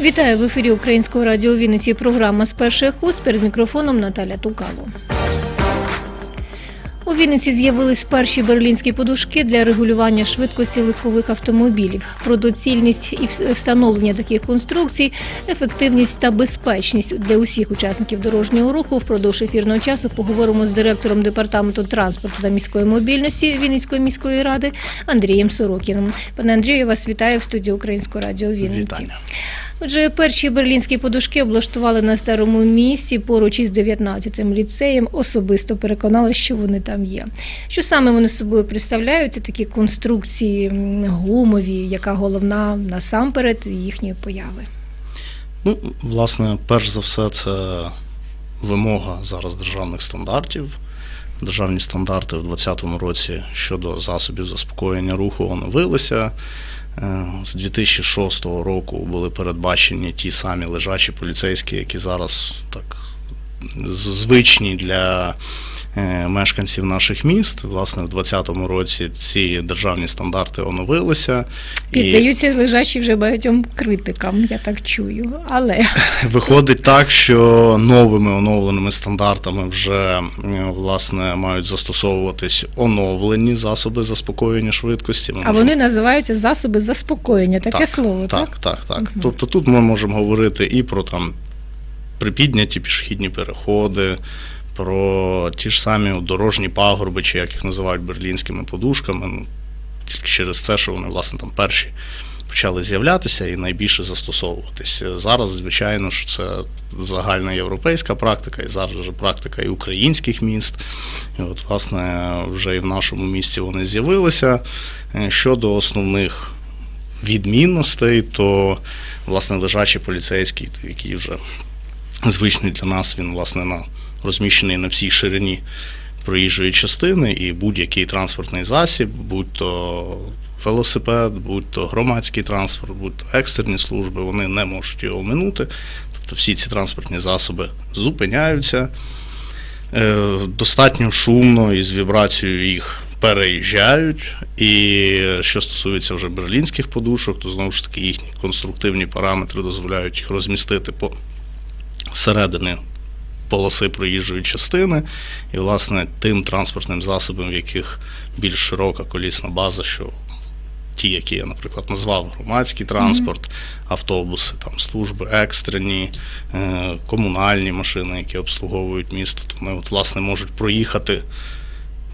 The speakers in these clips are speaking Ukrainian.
Вітаю в ефірі Українського радіо Вінниці. Програма з перших уст перед мікрофоном Наталя Тукало. У Вінниці з'явились перші берлінські подушки для регулювання швидкості легкових автомобілів. Про доцільність і встановлення таких конструкцій, ефективність та безпечність для усіх учасників дорожнього руху впродовж ефірного часу поговоримо з директором департаменту транспорту та міської мобільності Вінницької міської ради Андрієм Сорокіним. Пане Андрію, я вас вітаю в студії Українського радіо Вінниці. Вітання. Отже, перші берлінські подушки облаштували на старому місці поруч із 19-м ліцеєм. Особисто переконала, що вони там є. Що саме вони собою представляють? Це такі конструкції гумові, яка головна насамперед їхньої появи. Ну, власне, перш за все, це вимога зараз державних стандартів. Державні стандарти в 2020 році щодо засобів заспокоєння руху оновилися. Е, З 2006 року були передбачені ті самі лежачі поліцейські, які зараз так звичні для мешканців наших міст. Власне, в 2020 році ці державні стандарти оновилися. І Піддаються лежачі вже багатьом критикам, я так чую. Але Виходить так, що новими оновленими стандартами вже е, власне мають застосовуватись оновлені засоби заспокоєння швидкості. Ми а можемо- вони називаються засоби заспокоєння. Таке слово, так? так, так, так. Мгм. Тобто тут ми можемо говорити і про там припідняті пішохідні переходи, про ті ж самі дорожні пагорби, чи як їх називають берлінськими подушками. Ну, тільки через це, що вони, власне, там перші почали з'являтися і найбільше застосовуватися. Зараз, звичайно, що це загальна європейська практика, і зараз вже практика і українських міст. І от, власне, вже і в нашому місті вони з'явилися. Е, Щодо основних відмінностей, то власне лежачий поліцейський, який вже звичний для нас, він власне на розміщений на всій ширині проїжджої частини, і будь-який транспортний засіб, будь то велосипед, будь то громадський транспорт, будь то екстерні служби, вони не можуть його оминути. Тобто всі ці транспортні засоби зупиняються. Е, достатньо шумно і з вібрацією їх переїжджають. І що стосується вже берлінських подушок, то знову ж таки їхні конструктивні параметри дозволяють їх розмістити по середини полоси проїжджої частини, і, власне, тим транспортним засобам, в яких більш широка колісна база, що ті, які я, наприклад, назвав громадський транспорт, автобуси, там служби екстрені, е, комунальні машини, які обслуговують місто, то вони от, власне можуть проїхати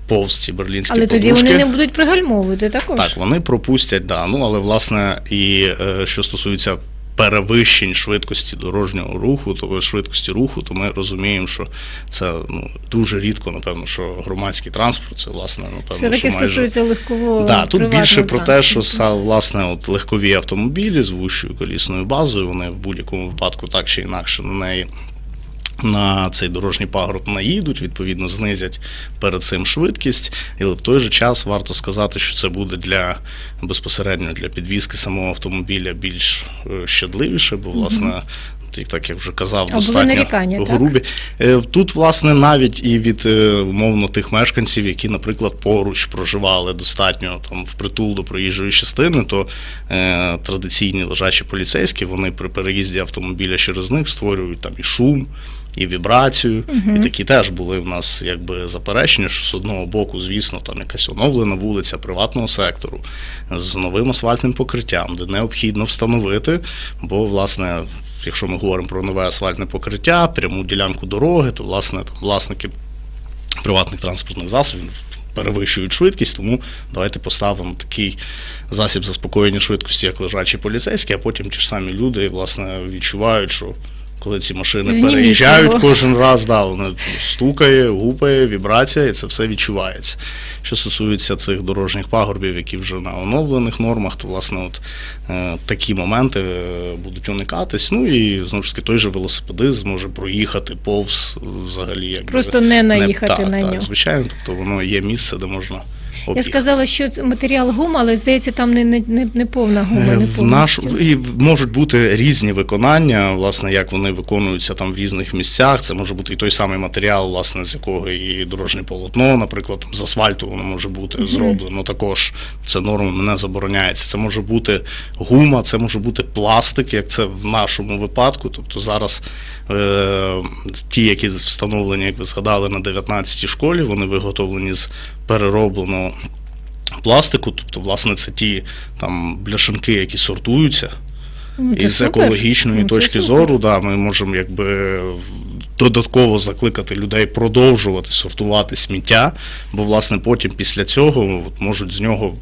повз ці берлінські Але тоді вони не будуть пригальмовувати також. Так, вони пропустять, да. Ну, але власне, і е, що стосується перевищень швидкості дорожнього руху, тобто швидкості руху, то ми розуміємо, що це ну, дуже рідко, напевно, що громадський транспорт, це власне, напевно, Все таки майже. стосується легкового Да, тут більше про те, що власне от легкові автомобілі з вущою колісною базою, вони в будь-якому випадку так чи інакше на неї. На цей дорожній пагорб наїдуть, відповідно, знизять перед цим швидкість, але в той же час варто сказати, що це буде для безпосередньо для підвізки самого автомобіля більш е, щадливіше, бо власне. Як Так як вже казав, достатньо нарікання, так? Е, Тут, власне, навіть і від е, умовно тих мешканців, які, наприклад, поруч проживали достатньо там впритул до проїжджої частини, то е, традиційні лежачі поліцейські вони при переїзді автомобіля через них створюють там і шум, і вібрацію. Мгм. І такі теж були в нас якби заперечення, що з одного боку, звісно, там якась оновлена вулиця приватного сектору з новим асфальтним покриттям, де необхідно встановити, бо, власне, якщо ми говоримо про нове асфальтне покриття, пряму ділянку дороги, то власне там власники приватних транспортних засобів перевищують швидкість, тому давайте поставимо такий засіб заспокоєння швидкості, як лежачі поліцейські, а потім ті ж самі люди власне відчувають, що коли ці машини Зніміть переїжджають його. кожен раз, да, воно стукає, гупає, вібрація, і це все відчувається. Що стосується цих дорожніх пагорбів, які вже на оновлених нормах, то власне от е, такі моменти е, будуть уникатись. Ну і знову ж таки той же велосипедист зможе проїхати повз е, взагалі як Просто не наїхати так, на так, нього. Звичайно, тобто воно є місце, де можна Я сказала, що це матеріал гума, але здається, там не, не, не, не повна гума, Е, не В наш і можуть бути різні виконання, власне, як вони виконуються там в різних місцях. Це може бути і той самий матеріал, власне, з якого і дорожнє полотно, наприклад, там, з асфальту воно може бути Мгм. зроблено. Також це нормами не забороняється. Це може бути гума, це може бути пластик, як це в нашому випадку. Тобто зараз е, ті, які встановлені, як ви згадали, на 19-й школі, вони виготовлені з переробленого пластику, тобто, власне, це ті там бляшанки, які сортуються. Ну, І з екологічної Ну, це точки супер. зору, да, ми можемо якби додатково закликати людей продовжувати сортувати сміття, бо власне потім після цього от, можуть з нього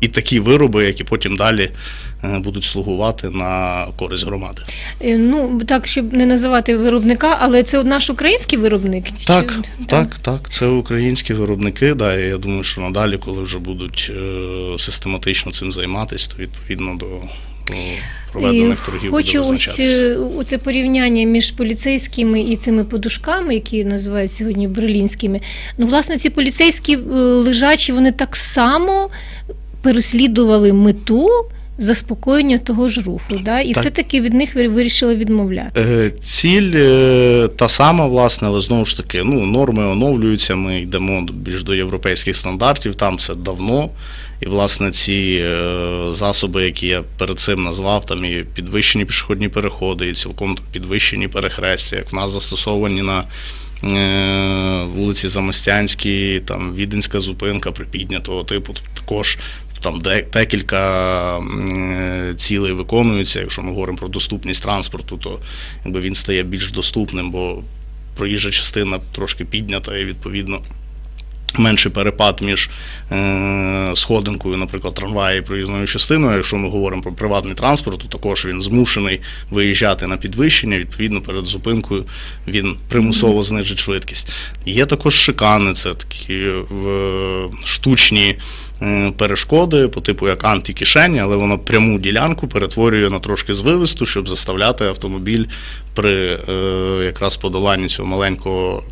і такі вироби, які потім далі будуть слугувати на користь громади. Е, Ну, так, щоб не називати виробника, але це наш український виробник? Так, чи- так, так. Це українські виробники. Да, і я думаю, що надалі, коли вже будуть е, систематично цим займатися, то відповідно до е, проведених торгів Хочу ось е, оце порівняння між поліцейськими і цими подушками, які називають сьогодні берлінськими. Ну, власне, ці поліцейські е, лежачі, вони так само переслідували мету заспокоєння того ж руху. Да? І Так. все-таки від них ви вирішили відмовлятися. Е, Ціль е, та сама, власне, але знову ж таки, ну, норми оновлюються, ми йдемо більш до європейських стандартів, там це давно. І, власне, ці е, засоби, які я перед цим назвав, там і підвищені пішохідні переходи, і цілком підвищені перехрестя, як в нас застосовані на вулиці Замостянській, там Віденська зупинка припіднятого типу, тобто також там декілька е, цілей виконуються. Якщо ми говоримо про доступність транспорту, то якби він стає більш доступним, бо проїжджа частина трошки піднята і відповідно. Менший перепад між е, сходинкою, наприклад, трамвая і проїзною частиною. Якщо ми говоримо про приватний транспорт, то також він змушений виїжджати на підвищення. Відповідно, перед зупинкою він примусово знижить швидкість. Є також шикани, це такі е, штучні е, перешкоди, по типу як антикишені, але воно пряму ділянку перетворює на трошки звивисту, щоб заставляти автомобіль при е, якраз подоланні цього маленького.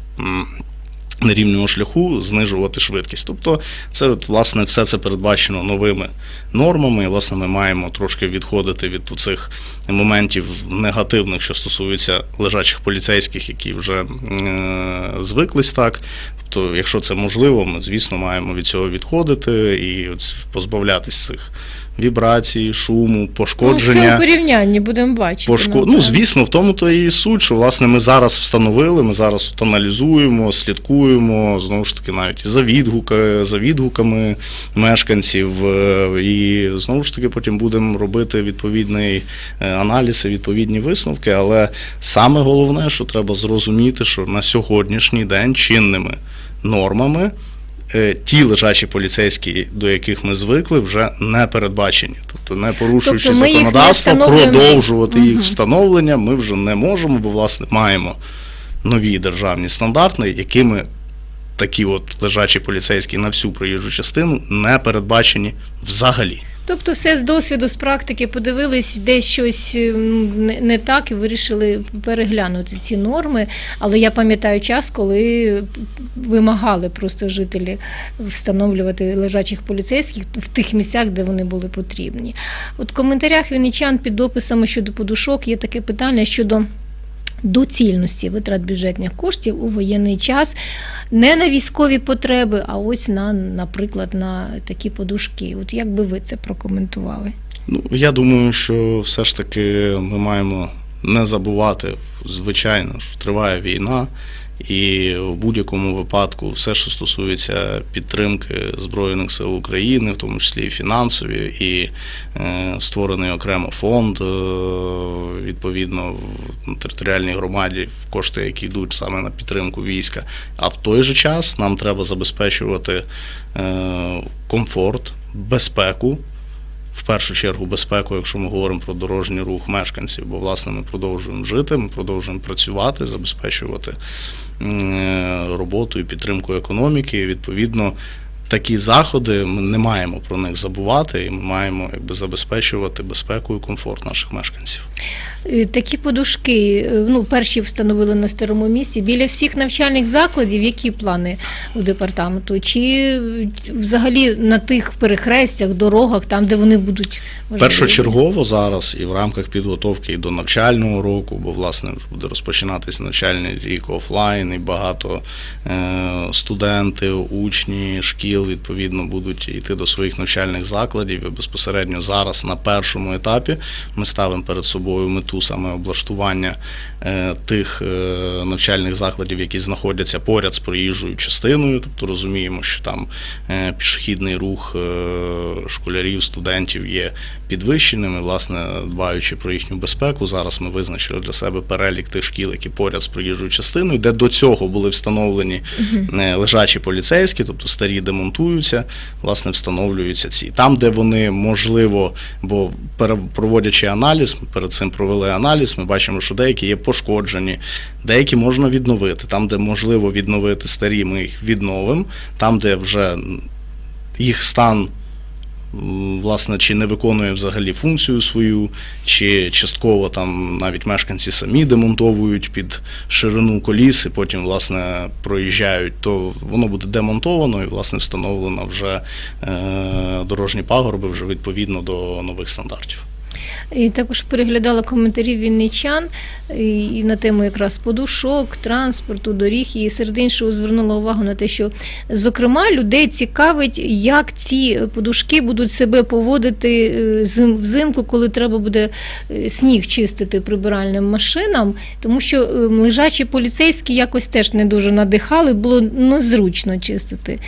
Нерівного шляху знижувати швидкість. Тобто, це от, власне все це передбачено новими нормами. І, власне, ми маємо трошки відходити від цих моментів негативних, що стосуються лежачих поліцейських, які вже е, звиклись так. Тобто, якщо це можливо, ми, звісно, маємо від цього відходити і от позбавлятись цих вібрацій, шуму, ну, все пошкодження. у порівнянні будемо бачити. Пошко... ну, Ну, звісно, в тому то і суть, що власне ми зараз встановили, ми зараз аналізуємо, слідкуємо, знову ж таки, навіть за, відгуки, за відгуками мешканців, е, і знову ж таки потім будемо робити відповідний е, аналіз і відповідні висновки. Але саме головне, що треба зрозуміти, що на сьогоднішній день чинними нормами. Е, Ті лежачі поліцейські, до яких ми звикли, вже не передбачені. Тобто, не порушуючи Тобто законодавство, їх не продовжувати їх встановлення ми вже не можемо, бо власне маємо нові державні стандарти, якими такі от лежачі поліцейські на всю проїжджу частину не передбачені взагалі. Тобто, все з досвіду, з практики подивились, десь щось не, не так і вирішили переглянути ці норми. Але я пам'ятаю час, коли вимагали просто жителі встановлювати лежачих поліцейських в тих місцях, де вони були потрібні. От в коментарях вінничан під дописами щодо подушок є таке питання щодо. Доцільності витрат бюджетних коштів у воєнний час не на військові потреби, а ось на, наприклад, на такі подушки. От як би ви це прокоментували? Ну, я думаю, що все ж таки ми маємо не забувати, звичайно ж, триває війна, і в будь-якому випадку все, що стосується підтримки Збройних сил України, в тому числі і фінансові, і е, створений окремо фонд, е, відповідно, в територіальній громаді, кошти, які йдуть саме на підтримку війська. А в той же час нам треба забезпечувати е, комфорт, безпеку в першу чергу безпеку, якщо ми говоримо про дорожній рух мешканців, бо власне ми продовжуємо жити, ми продовжуємо працювати, забезпечувати роботу і підтримку економіки. І, відповідно, такі заходи ми не маємо про них забувати, і ми маємо якби забезпечувати безпеку і комфорт наших мешканців. Е, Такі подушки, е, ну, перші встановили на старому місці. Біля всіх навчальних закладів, які плани у департаменту? Чи е, взагалі на тих перехрестях, дорогах, там, де вони будуть важливі? Першочергово зараз і в рамках підготовки і до навчального року, бо власне буде розпочинатися навчальний рік офлайн, і багато студентів, учні, шкіл відповідно будуть йти до своїх навчальних закладів. І безпосередньо зараз на першому етапі ми ставимо перед собою мету саме облаштування е, тих е, навчальних закладів, які знаходяться поряд з проїжджою частиною. Тобто розуміємо, що там е, пішохідний рух школярів, студентів є підвищеним. І, власне, дбаючи про їхню безпеку, зараз ми визначили для себе перелік тих шкіл, які поряд з проїжджою частиною, де до цього були встановлені лежачі поліцейські, тобто старі демонтуються, власне, встановлюються ці. Там, де вони можливо, бо проводячи аналіз, ми перед цим провели аналіз, ми бачимо, що деякі є пошкоджені, деякі можна відновити. Там, де можливо відновити старі, ми їх відновимо. Там, де вже їх стан. Власне, чи не виконує взагалі функцію свою, чи частково там навіть мешканці самі демонтовують під ширину коліс і потім, власне, проїжджають, то воно буде демонтовано і, власне, встановлено вже е, дорожні пагорби вже відповідно до нових стандартів. І також переглядала коментарі вінничан і на тему якраз подушок, транспорту, доріг. І серед іншого звернула увагу на те, що зокрема людей цікавить, як ці подушки будуть себе поводити е, зим- взимку, коли треба буде е, сніг чистити прибиральним машинам, тому що е, лежачі поліцейські якось теж не дуже надихали, було незручно чистити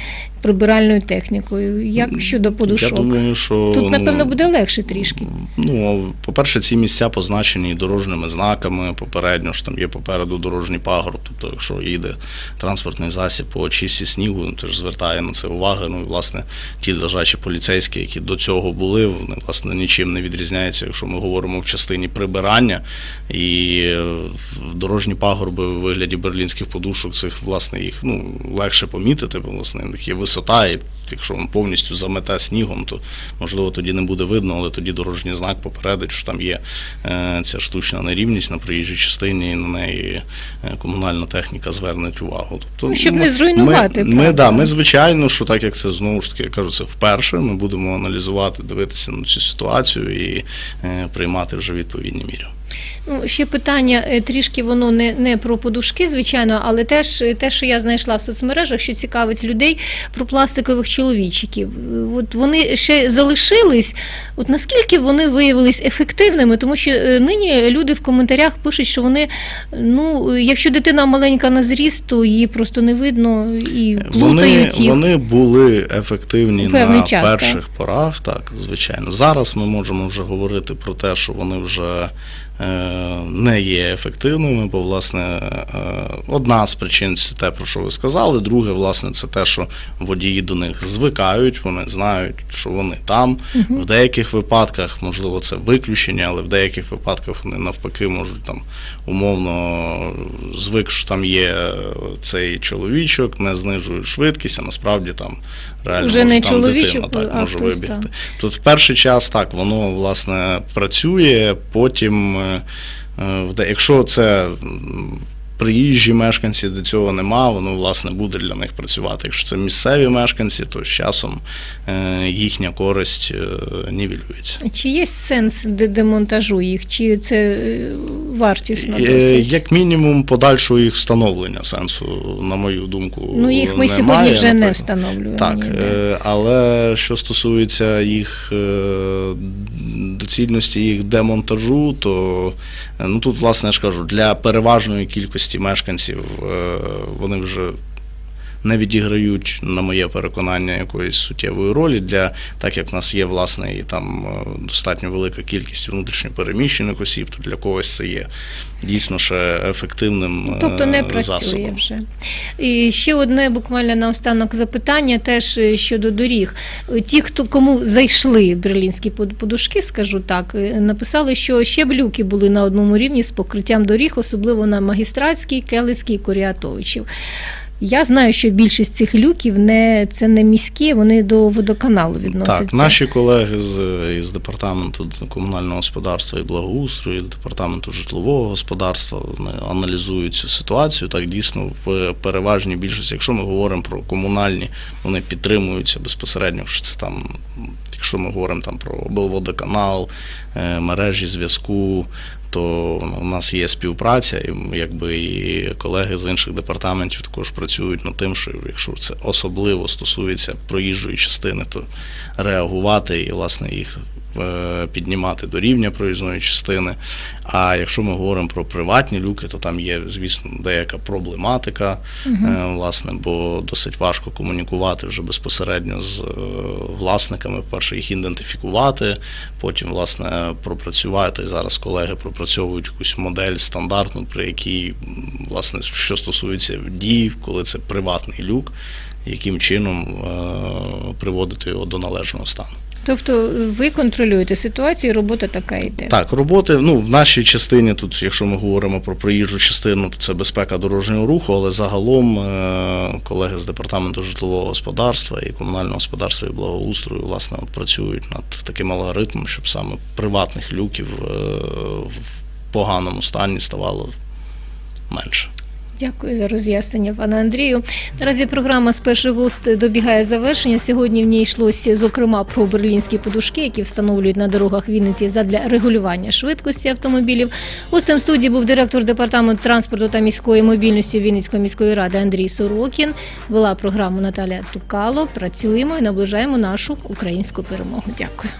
прибиральною технікою. Як щодо подушок? Я думаю, що Тут, ну, напевно, буде легше трішки. Ну, по-перше, ці місця позначені дорожніми знаками. Попередньо ж там є попереду дорожній пагорб. Тобто, якщо їде транспортний засіб по очисті снігу, ну, теж звертає на це увагу. Ну і власне ті лежачі поліцейські, які до цього були, вони власне нічим не відрізняються, якщо ми говоримо в частині прибирання. І е, дорожні пагорби у вигляді берлінських подушок, цих власне їх ну легше помітити, бо власне в них є висота, і якщо він повністю замете снігом, то можливо тоді не буде видно, але тоді дорожній знак попередить, що там є е, ця штучна нерівність на проїжджій частині, і на неї е, комунальна техніка зверне увагу. Тобто, Ну, щоб ми- не зруйнувати, Ми, ми, да, ми звичайно, що так як це знову ж таки я кажу, це вперше. Ми будемо аналізувати, дивитися на цю ситуацію і е, приймати вже відповідні міри. Ну, ще питання е, трішки воно не, не про подушки, звичайно, але теж е, те, що я знайшла в соцмережах, що цікавить людей про пластикових чоловічиків. Е, От вони ще залишились. От наскільки вони виявились ефективними, тому що нині люди в коментарях пишуть, що вони, ну, якщо дитина маленька на зріст, то її просто не видно і Вони, плутають їх. вони були ефективні на час, перших порах, так, звичайно. Зараз ми можемо вже говорити про те, що вони вже не є ефективними, бо, власне, е, одна з причин це те, про що ви сказали. Друге, власне, це те, що водії до них звикають, вони знають, що вони там. В деяких випадках, можливо, це виключення, але в деяких випадках вони навпаки можуть там умовно звик, що там є цей чоловічок, не знижують швидкість, а насправді там реально Вже може, не там дитина так може вибігти. Тут в перший час так, воно власне працює, потім, е, е, якщо це. Приїжджі мешканці до цього нема, воно власне буде для них працювати. Якщо це місцеві мешканці, то з часом е, їхня користь е, нівелюється. Чи є сенс демонтажу їх, чи це е, вартісно досить? Як мінімум, подальшого їх встановлення сенсу, на мою думку, Ну, їх ми немає, сьогодні вже не наприклад. встановлюємо. Так, ніде. але що стосується їх доцільності їх демонтажу, то ну тут, власне, я ж кажу, для переважної кількості мешканців е, вони вже. Не відіграють, на моє переконання, якоїсь суттєвої ролі для так як в нас є власне і там е, достатньо велика кількість внутрішньо переміщених осіб, то для когось це є дійсно ще ефективним Тобто не е, працює засобом. вже. І ще одне буквально наостанок запитання теж е, щодо доріг. Ті, хто кому зайшли берлінські под- подушки, скажу так, написали, що ще блюки були на одному рівні з покриттям доріг, особливо на магістратській, Келицькій, Коріатовичів. Я знаю, що більшість цих люків не це не міські, вони до водоканалу відносяться. Так, наші колеги з із департаменту комунального господарства і благоустрою, і департаменту житлового господарства вони аналізують цю ситуацію. Так дійсно в переважній більшості, якщо ми говоримо про комунальні, вони підтримуються безпосередньо, що це там, якщо ми говоримо там про облводоканал, е, мережі зв'язку. То у нас є співпраця, і якби і колеги з інших департаментів також працюють над тим, що якщо це особливо стосується проїжджої частини, то реагувати і власне їх піднімати до рівня проїзної частини. А якщо ми говоримо про приватні люки, то там є, звісно, деяка проблематика, е, власне, бо досить важко комунікувати вже безпосередньо з е, власниками. Перше, їх ідентифікувати, потім, власне, пропрацювати. Зараз колеги пропрацьовують якусь модель стандартну, при якій, власне, що стосується дій, коли це приватний люк, яким чином е, приводити його до належного стану. Тобто ви контролюєте ситуацію, робота така йде. Так, роботи ну, в нашій частині, тут, якщо ми говоримо про проїжджу частину, то це безпека дорожнього руху, але загалом е, колеги з департаменту житлового господарства і комунального господарства і благоустрою власне от працюють над таким алгоритмом, щоб саме приватних люків е, в поганому стані ставало менше. Дякую за роз'яснення, пане Андрію. Наразі програма з перших вуст добігає завершення. Сьогодні в ній йшлося зокрема про берлінські подушки, які встановлюють на дорогах Вінниці задля регулювання швидкості автомобілів. Гостем студії був директор департаменту транспорту та міської мобільності Вінницької міської ради Андрій Сорокін. Вела програму Наталя Тукало. Працюємо і наближаємо нашу українську перемогу. Дякую.